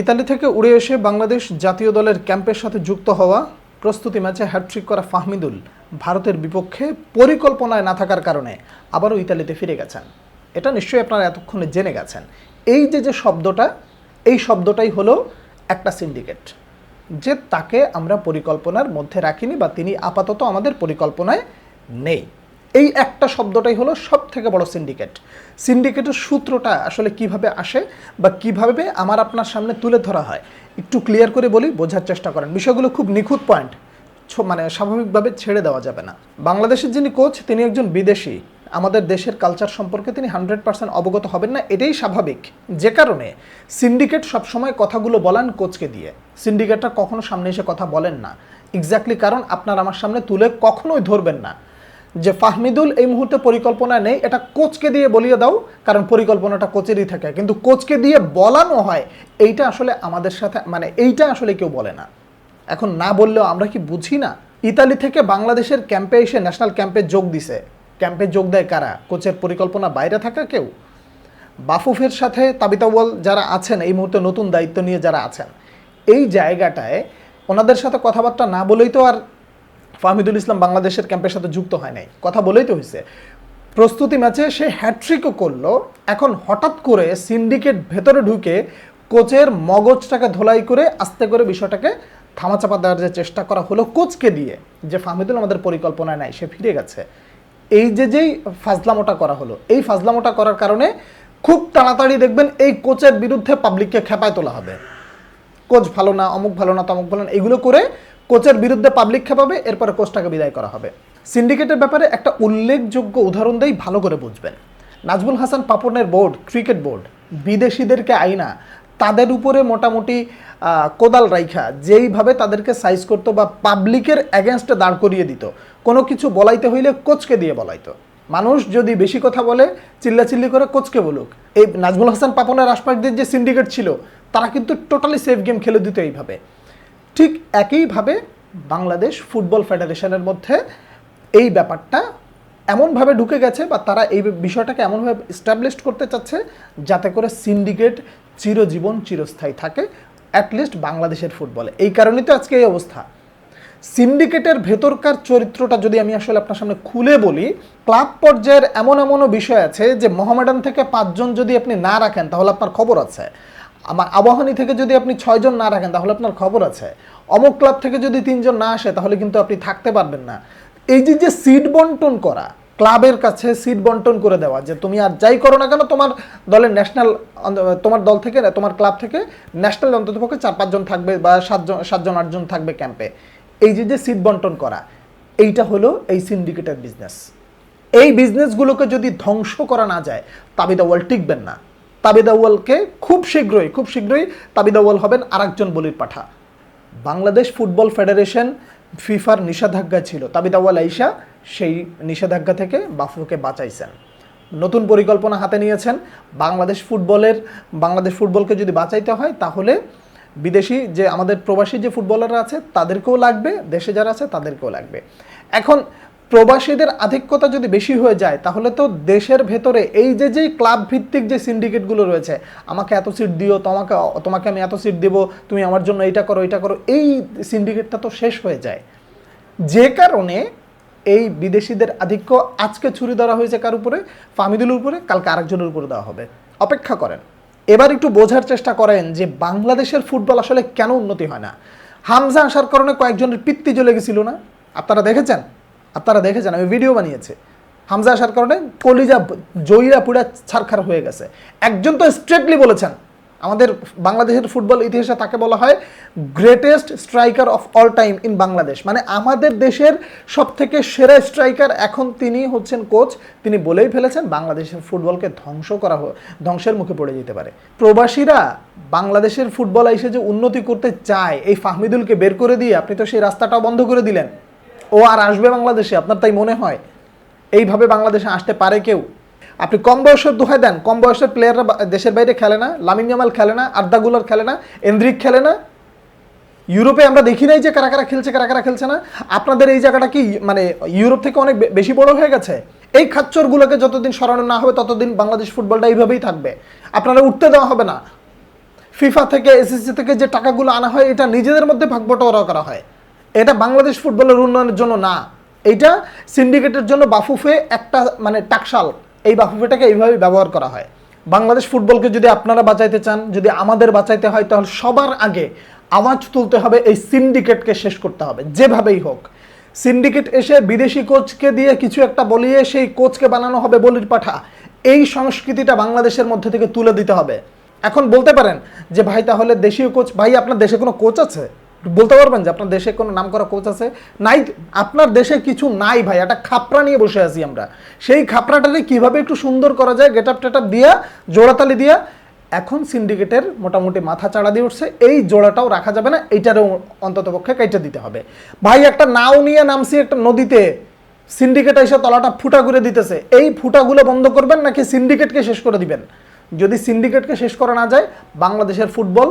Italy থেকে উড়ে এসে বাংলাদেশ জাতীয় দলের ক্যাম্পের সাথে যুক্ত হওয়া প্রস্তুতি ম্যাচে হ্যাটট্রিক করা ফাহমিদুল ভারতের বিপক্ষে পরিকল্পনায় না থাকার কারণে আবারও ইতালিতে ফিরে গেছেন। এটা নিশ্চয়ই আপনারা এতক্ষণে জেনে গেছেন। এই যে যে শব্দটা, এই শব্দটাই হলো একটা সিন্ডিকেট যে তাকে আমরা পরিকল্পনার মধ্যে রাখিনি বা তিনি আপাতত আমাদের পরিকল্পনায় নেই। এই একটা শব্দটাই হলো সব থেকে বড় সিন্ডিকেট সিন্ডিকেটের সূত্রটা আসলে কীভাবে আসে বা কীভাবে আমার আপনার সামনে তুলে ধরা হয়, একটু ক্লিয়ার করে বলি, বোঝার চেষ্টা করেন। বিষয়গুলো খুব নিখুঁত পয়েন্ট মানে স্বাভাবিকভাবে ছেড়ে দেওয়া যাবে না। বাংলাদেশের যিনি কোচ তিনি একজন বিদেশি। আমাদের দেশের কালচার সম্পর্কে তিনি হান্ড্রেড পার্সেন্ট অবগত হবেন না, এটাই স্বাভাবিক। যে কারণে সিন্ডিকেট সবসময় কথাগুলো বলান কোচকে দিয়ে। সিন্ডিকেটটা কখনো সামনে এসে কথা বলেন না। এক্স্যাক্টলি কারণ আপনার আমার সামনে তুলে কখনোই ধরবেন না। যে ফাহমিদুল এই মুহূর্তে পরিকল্পনা নেই, এটা কোচকে দিয়ে বলিয়ে দাও, কারণ পরিকল্পনাটা কোচেরই থাকে। কিন্তু কোচকে দিয়ে বলানো হয়, এইটা আসলে আমাদের সাথে মানে এইটা আসলে কেউ বলে না। এখন না বললেও আমরা কি বুঝি না? ইতালি থেকে বাংলাদেশের ক্যাম্পে এসে ন্যাশনাল ক্যাম্পে যোগ দিছে। ক্যাম্পে যোগ দেয় কারা? কোচের পরিকল্পনা বাইরে থাকা কেউ? বাফুফের সাথে তাবিতাওয়াল যারা আছেন, এই মুহূর্তে নতুন দায়িত্ব নিয়ে যারা আছেন, এই জায়গাটায় ওনাদের সাথে কথাবার্তা না বলেই তো আর ফাহমিদুল ইসলাম বাংলাদেশের ক্যাম্পের সাথে যুক্ত হয় নাই। কথা বলেই তো হয়েছে প্রস্তুতি ম্যাচে সে হ্যাট্রিকও করল। এখন হঠাৎ করে সিন্ডিকেট ভেতরে ঢুকে কোচের মগজটাকে ধোলাই করে আস্তে করে বিষয়টাকে থামাচাপা দেওয়ার যে চেষ্টা করা হলো কোচকে দিয়ে, যে ফাহমিদুল আমাদের পরিকল্পনায় নাই, সে ফিরে গেছে। এই যে যেই ফাজলামোটা করা হলো, এই ফাজলামোটা করার কারণে খুব তাড়াতাড়ি দেখবেন এই কোচের বিরুদ্ধে পাবলিককে খেপায় তোলা হবে। কোচ ভালো না, অমুক ভালো না, তমুক ভালো না, এগুলো করে কোচের বিরুদ্ধে পাবলিক খেপাবে এরপরে কোচটাকে বিদায় করা হবে। সিন্ডিকেটের ব্যাপারে একটা উল্লেখযোগ্য উদাহরণ দেই, ভালো করে বুঝবেন। নাজমুল হাসান পাপনের বোর্ড ক্রিকেট বোর্ড, বিদেশিদেরকে আইনা, তাদের উপরে মোটামুটি কোদাল রাইখা, যেইভাবে তাদেরকে সাইজ করতো বা পাবলিকের অ্যাগেনস্টে দাঁড় করিয়ে দিত। কোনো কিছু বলাইতে হইলে কোচকে দিয়ে বলাইতো। মানুষ যদি বেশি কথা বলে, চিল্লাচিল্লি করে কোচকে বলুক। এই নাজমুল হাসান পাপনের আশপাশদের যে সিন্ডিকেট ছিল, তারা কিন্তু টোটালি সেফ গেম খেলে দিত এইভাবে। ঠিক একইভাবে বাংলাদেশ ফুটবল ফেডারেশনের মধ্যে এই ব্যাপারটা এমনভাবে ঢুকে গেছে বা তারা এই বিষয়টাকে এমনভাবে স্টাবলিশ করতে চাচ্ছে যাতে করে সিন্ডিকেট চিরজীবন চিরস্থায়ী থাকে অ্যাটলিস্ট বাংলাদেশের ফুটবলে। এই কারণেই তো আজকে এই অবস্থা। সিন্ডিকেটের ভেতরকার চরিত্রটা যদি আমি আসলে আপনার সামনে খুলে বলি, ক্লাব পর্যায়ের এমন এমনও বিষয় আছে যে মোহামেডান থেকে পাঁচজন যদি আপনি না রাখেন, তাহলে আপনার খবর আছে। আমার আবাহনী থেকে যদি আপনি ছয়জন না রাখেন, তাহলে আপনার খবর আছে। অমুক ক্লাব থেকে যদি তিনজন না আসে, তাহলে কিন্তু আপনি থাকতে পারবেন না। এই যে যে সিট বন্টন করা, ক্লাবের কাছে সিট বন্টন করে দেওয়া, যে তুমি আর যাই করো না কেন, তোমার দলের ন্যাশনাল তোমার দল থেকে তোমার ক্লাব থেকে ন্যাশনাল অন্ততপক্ষে চার, পাঁচজন থাকবে বা সাতজন সাতজন, আটজন থাকবে ক্যাম্পে এই যে যে সিট বন্টন করা, এইটা হলো এই সিন্ডিকেটের বিজনেস এই বিজনেসগুলোকে যদি ধ্বংস করা না যায়, তাবিদ আউয়াল টিকবেন না। তাবিদ আউয়ালকে খুব শীঘ্রই খুব শীঘ্রই তাবিদ আউয়াল হবেন আরেকজন বলির পাঠা। বাংলাদেশ ফুটবল ফেডারেশন ফিফার নিষেধাজ্ঞা ছিল। তাবিদ আউয়াল আইসা সেই নিষেধাজ্ঞা থেকে বাফুকে বাঁচাইছেন। নতুন পরিকল্পনা হাতে নিয়েছেন। বাংলাদেশ ফুটবলের, বাংলাদেশ ফুটবলকে যদি বাঁচাইতে হয়, তাহলে বিদেশি যে আমাদের প্রবাসী যে ফুটবলাররা আছে, তাদেরকেও লাগবে। দেশে যারা আছে, তাদেরকেও লাগবে। এখন প্রবাসীদের আধিক্যতা যদি বেশি হয়ে যায়, তাহলে তো দেশের ভেতরে এই যে যেই ক্লাব ভিত্তিক যে সিন্ডিকেটগুলো রয়েছে, আমাকে এত সিট দিও, তোমাকে তোমাকে আমি এত সিট দেবো, তুমি আমার জন্য এইটা করো এইটা করো, এই সিন্ডিকেটটা তো শেষ হয়ে যায়। যে কারণে এই বিদেশিদের আধিক্য আজকে ছুরি ধরা হয়েছে কার উপরে? ফামিদুলের উপরে, কালকে আরেকজনের উপরে দেওয়া হবে। অপেক্ষা করেন। এবার একটু বোঝার চেষ্টা করেন যে বাংলাদেশের ফুটবল আসলে কেন উন্নতি হয় না। হামজা আসার কারণে কয়েকজনের পিত্তি জ্বলে গেছিল না? আপনারা দেখেছেন? আপনারা দেখেছেন, আমি ভিডিও বানিয়েছি। হামজা আসার কারণে কলিজা, জয়ীরা পুরা ছারখার হয়ে গেছে। একজন তো স্ট্রেটলি বলেছেন, আমাদের বাংলাদেশের ফুটবল ইতিহাসে তাকে বলা হয় greatest striker of all time in Bangladesh. মানে আমাদের দেশের সব থেকে সেরা স্ট্রাইকার এখন তিনি হচ্ছেন কোচ তিনি বলেই ফেলেছেন, বাংলাদেশের ফুটবলকে ধ্বংস করা ধ্বংসের মুখে পড়ে যেতে পারে। প্রবাসীরা বাংলাদেশের ফুটবল এসে যে উন্নতি করতে চায়, এই ফাহমিদুলকে বের করে দিয়ে আপনি তো সেই রাস্তাটাও বন্ধ করে দিলেন। ও আর আসবে বাংলাদেশে, আপনার তাই মনে হয়? এইভাবে বাংলাদেশে আসতে পারে কেউ? আপনি কম বয়সের দোহাই দেন, কম বয়সের প্লেয়াররা দেশের বাইরে খেলে না, লামিন জামাল খেলে না আর্দাগুলার খেলে না, এন্দ্রিক খেলে না। ইউরোপে আমরা দেখি নাই যে কারা কারা খেলছে, কারা কারা খেলছে না। আপনাদের এই জায়গাটা কি মানে ইউরোপ থেকে অনেক বেশি বড় হয়ে গেছে? এই খাচ্চরগুলোকে যতদিন সরানো না হবে, ততদিন বাংলাদেশ ফুটবলটা এইভাবেই থাকবে। আপনারা উঠতে দেওয়া হবে না। ফিফা থেকে এসএসসি থেকে যে টাকাগুলো আনা হয়, এটা নিজেদের মধ্যে ভাগ বটোয়ারা করা হয়। এটা বাংলাদেশ ফুটবলের উন্নয়নের জন্য না। এইটা সিন্ডিকেটের জন্য বাফুফে একটা মানে টাকশাল। এই বাফুফেটাকে এইভাবে ব্যবহার করা হয়। বাংলাদেশ ফুটবলকে যদি আপনারা বাঁচাইতে চান, যদি আমাদের বাঁচাইতে হয়, তাহলে সবার আগে আওয়াজ তুলতে হবে, এই সিন্ডিকেটকে শেষ করতে হবে, যেভাবেই হোক। সিন্ডিকেট এসে বিদেশি কোচকে দিয়ে কিছু একটা বলিয়ে সেই কোচকে বানানো হবে বলির পাঠা। এই সংস্কৃতিটা বাংলাদেশের মধ্যে থেকে তুলে দিতে হবে। এখন বলতে পারেন যে, ভাই, তাহলে দেশীয় কোচ, ভাই, আপনার দেশে কোনো কোচ আছে? বলতে পারবেন যে আপনার দেশে কোনো নাম করা কোচ আছে? নাই, আপনার দেশে কিছু নাই ভাই, একটা খাপড়া নিয়ে বসে আছি আমরা। সেই খাপড়াটাকে কীভাবে একটু সুন্দর করা যায় গেট আপ টেট দিয়া জোড়াতালি দিয়া, এখন সিন্ডিকেটের মোটামুটি মাথা চাড়া দিয়ে উঠছে, এই জোড়াটাও রাখা যাবে না, এইটারও অন্তত পক্ষে কেটে দিতে হবে। ভাই, একটা নাও নিয়ে নামছি একটা নদীতে সিন্ডিকেট এসে তলাটা ফুটা করে দিতেছে, এই ফুটাগুলো বন্ধ করবেন নাকি সিন্ডিকেটকে শেষ করে দিবেন? যদি সিন্ডিকেটকে শেষ করা না যায়, বাংলাদেশের ফুটবল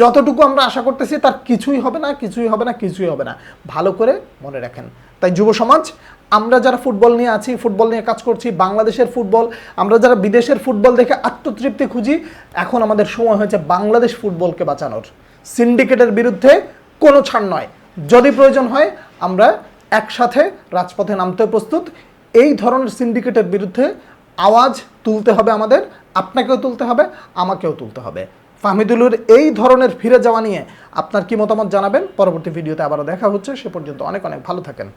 যতটুকু আমরা আশা করতেছি তার কিছুই হবে না, কিছুই হবে না, কিছুই হবে না। ভালো করে মনে রাখেন। তাই যুব সমাজ, আমরা যারা ফুটবল নিয়ে আছি, ফুটবল নিয়ে কাজ করছি, বাংলাদেশের ফুটবল, আমরা যারা বিদেশের ফুটবল দেখে আত্মতৃপ্তি খুঁজি, এখন আমাদের সময় হয়েছে বাংলাদেশ ফুটবলকে বাঁচানোর। সিন্ডিকেটের বিরুদ্ধে কোনো ছাড় নয়। যদি প্রয়োজন হয়, আমরা একসাথে রাজপথে নামতে প্রস্তুত। এই ধরনের সিন্ডিকেটের বিরুদ্ধে আওয়াজ তুলতে হবে আমাদের। আপনাকেও তুলতে হবে, আমাকেও তুলতে হবে। ফাহমিদুলুর এই ধরনের ফিরে যাওয়া নিয়ে আপনার কি মতামত জানাবেন? পরবর্তী ভিডিওতে আবারও দেখা হচ্ছে, সে পর্যন্ত অনেক অনেক ভালো থাকেন।